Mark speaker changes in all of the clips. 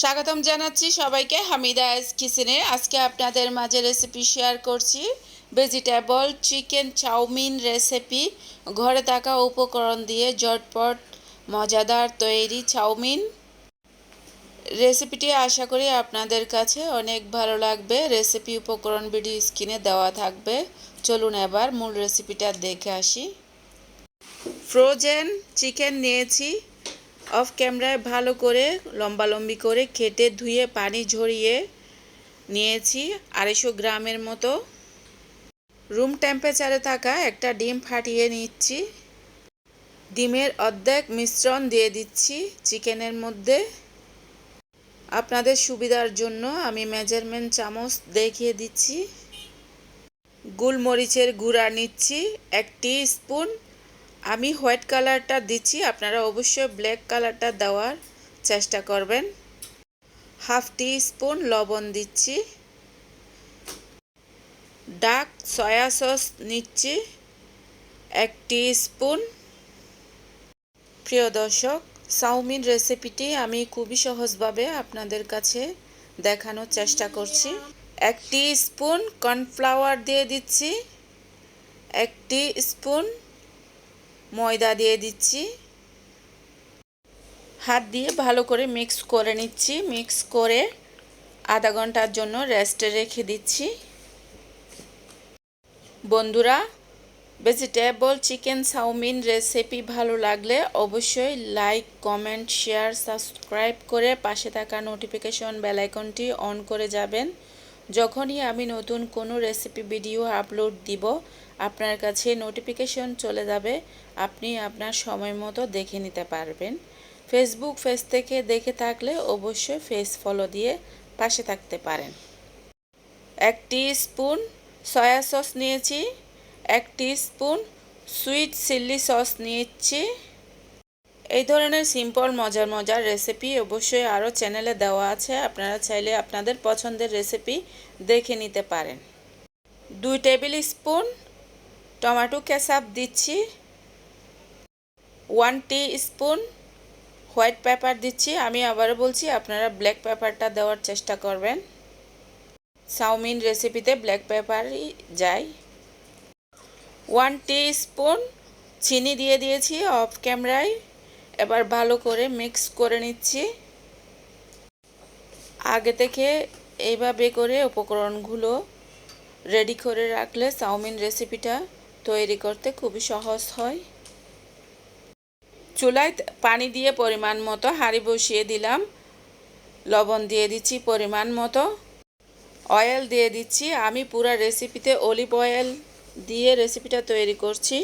Speaker 1: স্বাগতম জানাচ্ছি সবাইকে হামিদাস কিচেনে। আজকে আপনাদের মাঝে রেসিপি শেয়ার করছি। Vegetable chicken chow mein recipe ঘরে থাকা উপকরণ দিয়ে জটপট মজাদার তৈরি চাউমিন রেসিপিটি আশা করি আপনাদের কাছে অনেক ভালো লাগবে। রেসিপি উপকরণ ভিডিও স্ক্রিনে দেওয়া থাকবে। চলুন এবার মূল রেসিপিটা দেখে আসি। ফ্রোজেন চিকেন নিয়েছি। অফ ক্যামেরায় ভালো করে লম্বালম্বি করে কেটে ধুয়ে পানি ঝরিয়ে নিয়েছি আড়াইশো গ্রামের মতো। রুম টেম্পারেচারে থাকা একটা ডিম ফাটিয়ে নিচ্ছি। ডিমের অর্ধেক মিশ্রণ দিয়ে দিচ্ছি চিকেনের মধ্যে। আপনাদের সুবিধার জন্য আমি মেজারমেন্ট চামচ দেখিয়ে দিচ্ছি। গোলমরিচের গুঁড়া নিচ্ছি একটি স্পুন আমি হোয়াইট কালারটা দিচ্ছি, আপনারা অবশ্যই ব্ল্যাক কালারটা দেওয়ার চেষ্টা করবেন। হাফ টি স্পুন লবণ দিচ্ছি। ডার্ক সয়া সস নিচ্ছি, এক টি স্পুন প্রিয় দর্শক, চাউমিন রেসিপিটি আমি খুবই সহজভাবে আপনাদের কাছে দেখানোর চেষ্টা করছি। একটি স্পুন কর্নফ্লাওয়ার দিয়ে দিচ্ছি একটি স্পুন ময়দা দিয়ে দিচ্ছি। হাত দিয়ে ভালো করে মিক্স করে নিচ্ছি। মিক্স করে আধা ঘণ্টার জন্য রেস্টে রেখে দিচ্ছি। বন্ধুরা ভেজিটেবল চিকেন চাউমিন রেসিপি ভালো লাগলে অবশ্যই লাইক কমেন্ট শেয়ার সাবস্ক্রাইব করে পাশে থাকা নোটিফিকেশন বেলাইকনটি অন করে যাবেন। যখনই আমি নতুন কোনো রেসিপি ভিডিও আপলোড দিব, আপনার কাছে নোটিফিকেশন চলে যাবে। আপনি আপনার সময় মতো দেখে নিতে পারবেন। ফেসবুক পেজ থেকে দেখে থাকলে অবশ্যই ফেস ফলো দিয়ে পাশে থাকতে পারেন। একটি স্পুন সয়া সস নিয়েছি, একটি স্পুন সুইট চিল্লি সস নিয়েছি। এই ধরনের সিম্পল মজার মজার রেসিপি অবশ্যই আরও চ্যানেলে দেওয়া আছে। আপনারা চাইলে আপনাদের পছন্দের রেসিপি দেখে নিতে পারেন। দুই টেবিল স্পুন টমেটো কেচাপ দিচ্ছি। One tea spoon white pepper দিচ্ছি। আমি আবারও বলছি, আপনারা ব্ল্যাক পেপারটা দেওয়ার চেষ্টা করবেন। চাউমিন রেসিপিতে ব্ল্যাক পেপারই যায়। ওয়ান টি স্পুন চিনি দিয়ে দিয়েছি অফ ক্যামেরায় এবার ভালো করে মিক্স করে নিচ্ছি। আগে থেকে এইভাবে করে উপকরণগুলো রেডি করে রাখলে চাউমিন রেসিপিটা তৈরি করতে খুবই সহজ হয়। চুলায় পানি দিয়ে পরিমাণ মতো হাঁড়ি বসিয়ে দিলাম। লবণ দিয়ে দিচ্ছি পরিমাণ মতো। অয়েল দিয়ে দিচ্ছি। আমি পুরা রেসিপিতে অলিভ অয়েল দিয়ে রেসিপিটা তৈরি করছি।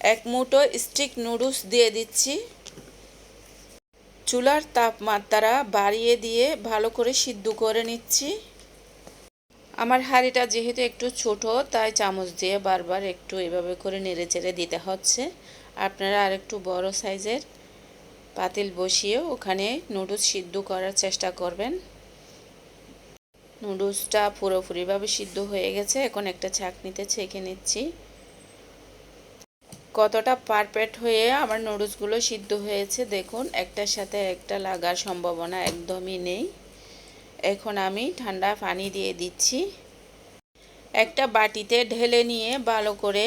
Speaker 1: এক মুঠো স্টিক নুডলস দিয়ে দিচ্ছি। চুলার তাপমাত্রা বাড়িয়ে দিয়ে ভালো করে সিদ্ধ করে নিচ্ছি। আমার হাঁড়িটা যেহেতু একটু ছোট, তাই চামচ দিয়ে বারবার একটু এভাবে করে নেড়ে চেড়ে দিতে হচ্ছে। আপনারা আর একটু বড় সাইজের পাতিল বসিয়ে ওখানে নুডলস সিদ্ধ করার চেষ্টা করবেন। নুডলসটা পুরোপুরিভাবে সিদ্ধ হয়ে গেছে, এখন একটা ছাঁকনিতে ছেঁকে নিচ্ছি। কতটা পারফেক্ট হয়ে আমার নুডলসগুলো সিদ্ধ হয়েছে দেখুন। একটার সাথে একটা লাগার সম্ভাবনা একদমই নেই। এখন আমি ঠান্ডা পানি দিয়ে দিচ্ছি। একটা বাটিতে ঢেলে নিয়ে ভালো করে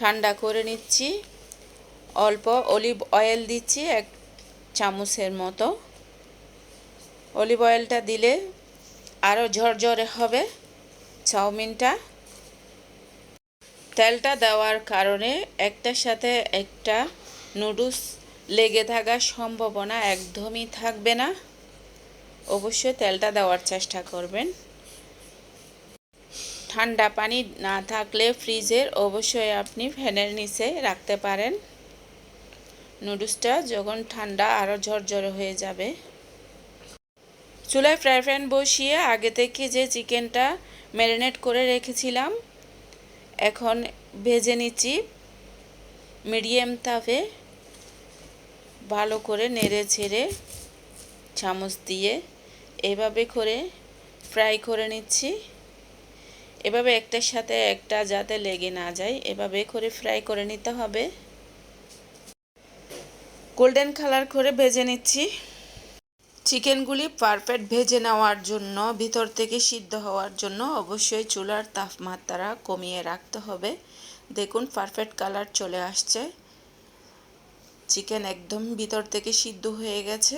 Speaker 1: ঠান্ডা করে নিচ্ছি। অল্প অলিভ অয়েল দিচ্ছি এক চামচের মতো। অলিভ অয়েলটা দিলে আরও ঝরঝরে হবে চাউমিনটা। তেলটা দেওয়ার কারণে একটার সাথে একটা নুডলস লেগে থাকার সম্ভাবনা একদমই থাকবে না। অবশ্যই তেলটা দেওয়ার চেষ্টা করবেন। ঠান্ডা পানি না থাকলে ফ্রিজের অবশ্যই আপনি ফ্যানের নিচে রাখতে পারেন। নুডলসটা যখন ঠান্ডা আরও ঝরঝরে হয়ে যাবে। চুলায় ফ্রাই প্যান বসিয়ে আগে থেকে যে চিকেনটা ম্যারিনেট করে রেখেছিলাম এখন ভেজে নিচ্ছি। মিডিয়াম তাপে ভালো করে নেড়ে ছেড়ে চামচ দিয়ে এভাবে করে ফ্রাই করে নিচ্ছি। এভাবে একটার সাথে একটা যাতে লেগে না যায়, এভাবে করে ফ্রাই করে নিতে হবে। গোল্ডেন কালার করে ভেজে নিচ্ছি। চিকেনগুলি পারফেক্ট ভেজে নেওয়ার জন্য, ভিতর থেকে সিদ্ধ হওয়ার জন্য অবশ্যই চুলার তাপমাত্রা কমিয়ে রাখতে হবে। দেখুন, পারফেক্ট কালার চলে আসছে। চিকেন একদম ভিতর থেকে সিদ্ধ হয়ে গেছে।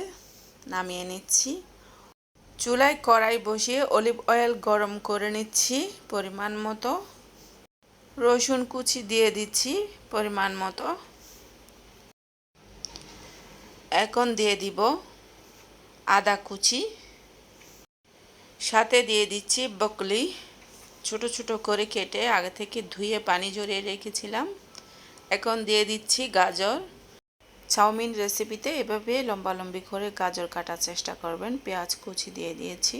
Speaker 1: নামিয়ে নিচ্ছি। চুলায় কড়াই বসিয়ে অলিভ অয়েল গরম করে নিচ্ছি পরিমাণ মতো। রসুন কুচি দিয়ে দিচ্ছি পরিমাণ মতো। এখন দিয়ে দিব আদা কুচি, সাথে দিয়ে দিচ্ছি বকলি। ছোট ছোট করে কেটে আগে থেকে ধুয়ে পানি ঝরিয়ে রেখেছিলাম। এখন দিয়ে দিচ্ছি গাজর। চাউমিন রেসিপিতে এভাবে লম্বালম্বি করে গাজর কাটার চেষ্টা করবেন। পেঁয়াজ কুচি দিয়ে দিয়েছি।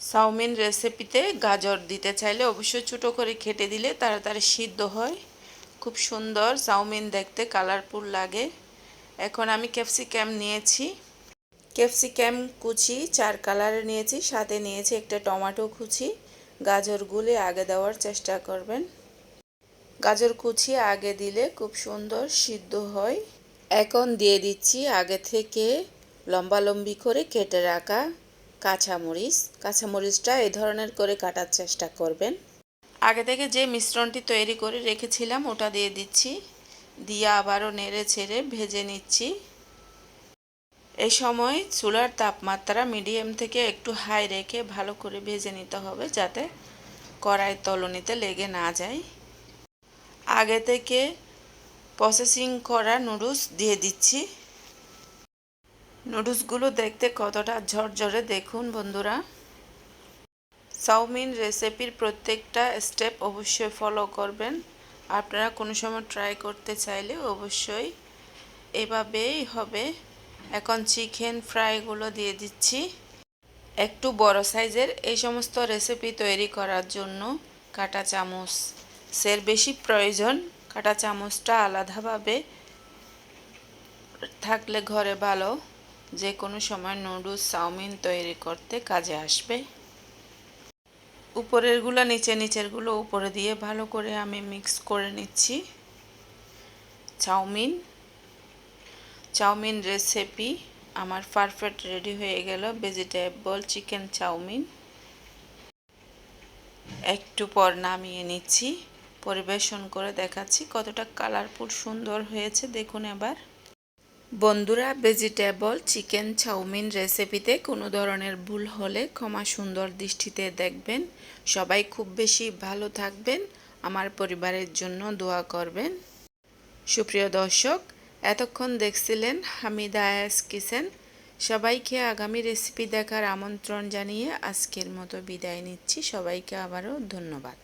Speaker 1: চাউমিন রেসিপিতে গাজর দিতে চাইলে অবশ্যই ছোটো করে কেটে দিলে তাড়াতাড়ি সিদ্ধ হয়। খুব সুন্দর চাউমিন দেখতে কালারফুল লাগে। এখন আমি ক্যাপসিকাম নিয়েছি। ক্যাপসিকাম কুচি, চার কালারে নিয়েছি। সাথে নিয়েছি একটা টমেটো কুচি। গাজরগুলি আগে দেওয়ার চেষ্টা করবেন। গাজর কুচি আগে দিলে খুব সুন্দর সিদ্ধ হয়। এখন দিয়ে দিচ্ছি আগে থেকে লম্বালম্বি করে কেটে রাখা কাঁচামরিচ। কাঁচামরিচটা এই ধরনের করে কাটার চেষ্টা করবেন। আগে থেকে যে মিশ্রণটি তৈরি করে রেখেছিলাম, ওটা দিয়ে দিচ্ছি। দিয়ে আবারও নেড়ে ছেড়ে ভেজে নিচ্ছি। এই সময় চুলার তাপমাত্রা মিডিয়াম থেকে একটু হাই রেখে ভালো করে ভেজে নিতে হবে যাতে কড়াই তলনিতে লেগে না যায়। আগে থেকে প্রসেসিং করা নুডলস দিয়ে দিচ্ছি। নুডলসগুলো দেখতে কতটা ঝরঝরে দেখুন বন্ধুরা। চাউমিন রেসিপির প্রত্যেকটা স্টেপ অবশ্যই ফলো করবেন। আপনারা কোনো সময় ট্রাই করতে চাইলে অবশ্যই এভাবেই হবে। এখন চিকেন ফ্রাইগুলো দিয়ে দিচ্ছি। একটু বড় সাইজের এই সমস্ত রেসিপি তৈরি করার জন্য কাটা চামচ। সের বেশি প্রয়োজন, কাটা চামচটা আলাদাভাবে থাকলে ঘরে ভালো। যে কোনো সময় নুডলস, চাউমিন তৈরি করতে কাজে আসবে। উপরেরগুলো নিচে নিচেরগুলো উপরে দিয়ে ভালো করে আমি মিক্স করে নিচ্ছি। Chow mein chow mein recipe আমার পারফেক্ট রেডি হয়ে গেল ভেজিটেবল চিকেন চাউমিন। একটু পর নামিয়ে নিচ্ছি, পরিবেশন করে দেখাচ্ছি কতটা কালারফুল সুন্দর হয়েছে, দেখুন এবার। বন্ধুরা ভেজিটেবল চিকেন চাউমিন রেসিপিতে কোনো ধরনের ভুল হলে ক্ষমা সুন্দর দৃষ্টিতে দেখবেন। সবাই খুব বেশি ভালো থাকবেন, আমার পরিবারের জন্য দোয়া করবেন। সুপ্রিয় দর্শক এতক্ষণ দেখছিলেন হামিদা আয়াস কিচেন। সবাইকে আগামী রেসিপি দেখার আমন্ত্রণ জানিয়ে আজকের মতো বিদায় নিচ্ছি। সবাইকে আবারও ধন্যবাদ।